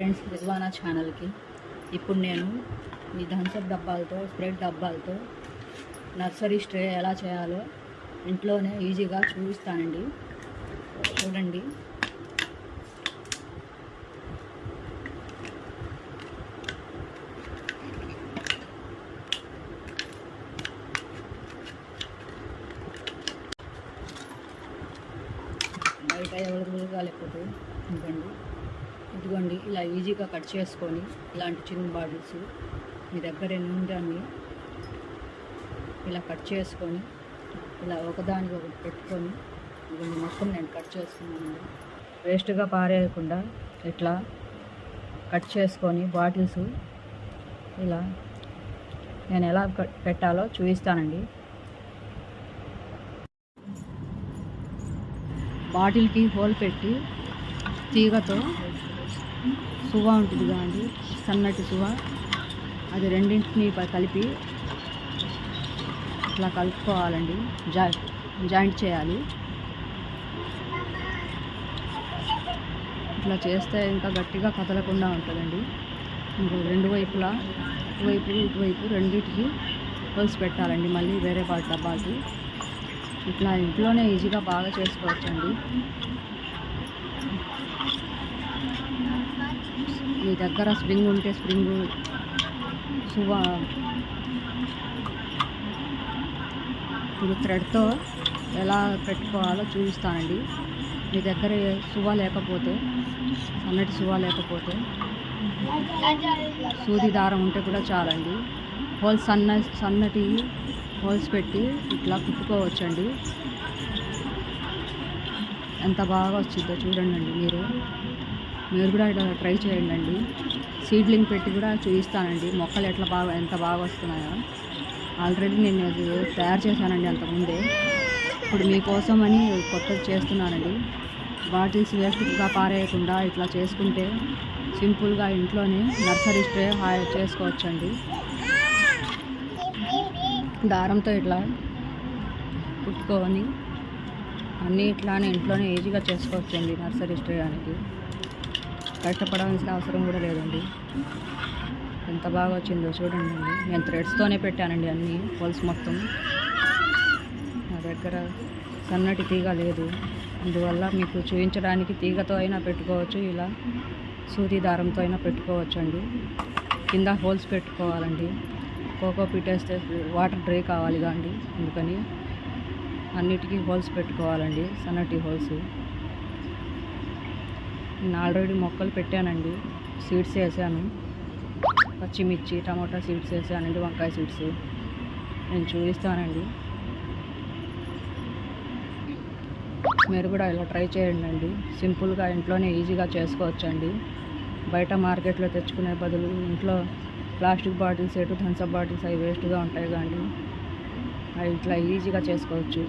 Friends Rizwana ఛానల్కి ఇప్పుడు నేను ఈ థమ్స్అప్ డబ్బాలతో స్ప్రెడ్ డబ్బాలతో నర్సరీ స్ట్రే ఎలా చేయాలో ఇంట్లోనే ఈజీగా చూపిస్తానండి. చూడండి. బయట ఎవరు లేకపోతే ఇవ్వండి ఇదిగోండి ఇలా ఈజీగా కట్ చేసుకొని ఇలాంటి చిన్న బాటిల్స్ మీ దగ్గర ఎన్ని ఉందని ఇలా కట్ చేసుకొని ఇలా ఒకదానికి ఒకటి పెట్టుకొని ఇవన్నీ మొత్తం నేను కట్ చేస్తున్నాను వేస్ట్గా పారేయకుండా ఇట్లా కట్ చేసుకొని బాటిల్స్ ఇలా నేను ఎలా కట్ పెట్టాలో చూపిస్తానండి. బాటిల్కి హోల్ పెట్టి తీగతో సువ ఉంటుంది కదండి సన్నటి సువ. అది రెండింటిని కలిపి ఇట్లా కలుపుకోవాలండి. జా జాయింట్ చేయాలి. ఇట్లా చేస్తే ఇంకా గట్టిగా కదలకుండా ఉంటుందండి. ఇంకో రెండు వైపులా ఇటువైపు ఇటువైపు రెండింటికి హోల్స్ పెట్టాలండి. మళ్ళీ వేరే బాటి డబ్బాకి. ఇట్లా ఇంట్లోనే ఈజీగా బాగా చేసుకోవచ్చండి. దగ్గర స్ప్రింగ్ ఉంటే స్ప్రింగ్. సువా. ఇప్పుడు థ్రెడ్తో ఎలా పెట్టుకోవాలో చూపిస్తానండి. మీ దగ్గర సువ లేకపోతే సన్నటి సువ లేకపోతే సూది దారం ఉంటే కూడా చాలండి. హోల్స్ సన్న సన్నటి హోల్స్ పెట్టి ఇట్లా కుట్టుకోవచ్చండి. ఎంత బాగా వచ్చిందో చూడండి మీరు. మీరు కూడా ఇట్లా ట్రై చేయండి సీడ్లింగ్ పెట్టి కూడా చూపిస్తానండి మొక్కలు ఎట్లా బాగా ఎంత బాగా వస్తున్నాయో. ఆల్రెడీ నేను అది తయారు చేశానండి అంతకుముందే ఇప్పుడు మీకోసం అని కొత్తది చేస్తున్నానండి. బాటిల్స్ వేస్ట్గా పారేయకుండా ఇట్లా చేసుకుంటే సింపుల్గా ఇంట్లోనే నర్సరీ స్ప్రే హాయ్ చేసుకోవచ్చండి. దారంతో ఇట్లా కుట్టుకొని అన్నీ ఇట్లానే ఇంట్లోనే ఈజీగా చేసుకోవచ్చండి నర్సరీ స్ట్రే అనేది. కష్టపడాల్సిన అవసరం కూడా లేదండి. ఎంత బాగా వచ్చిందో చూడండి అండి. నేను థ్రెడ్స్తోనే పెట్టానండి అన్నీ హోల్స్ మొత్తం. నా దగ్గర సన్నటి తీగ లేదు. అందువల్ల మీకు చూపించడానికి తీగతో అయినా పెట్టుకోవచ్చు ఇలా సూది దారంతో అయినా పెట్టుకోవచ్చు అండి. కింద హోల్స్ పెట్టుకోవాలండి. కోకో పిట్టేస్తే వాటర్ డ్రై కావాలి కాండి అందుకని అన్నిటికీ హోల్స్ పెట్టుకోవాలండి సన్నటి హోల్స్. నేను ఆల్రెడీ మొక్కలు పెట్టానండి. సీడ్స్ వేసాను. పచ్చిమిర్చి టమాటా సీడ్స్ వేసానండి వంకాయ సీడ్స్. నేను చూపిస్తానండి. మీరు కూడా ఇలా ట్రై చేయండి అండి. సింపుల్గా ఇంట్లోనే ఈజీగా చేసుకోవచ్చండి. బయట మార్కెట్లో తెచ్చుకునే బదులు ఇంట్లో ప్లాస్టిక్ బాటిల్స్ ఎటు థమ్స్అప్ బాటిల్స్ అవి వేస్ట్గా ఉంటాయి కానీ అవి ఇట్లా ఈజీగా చేసుకోవచ్చు.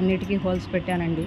అన్నిటికీ హోల్స్ పెట్టానండి.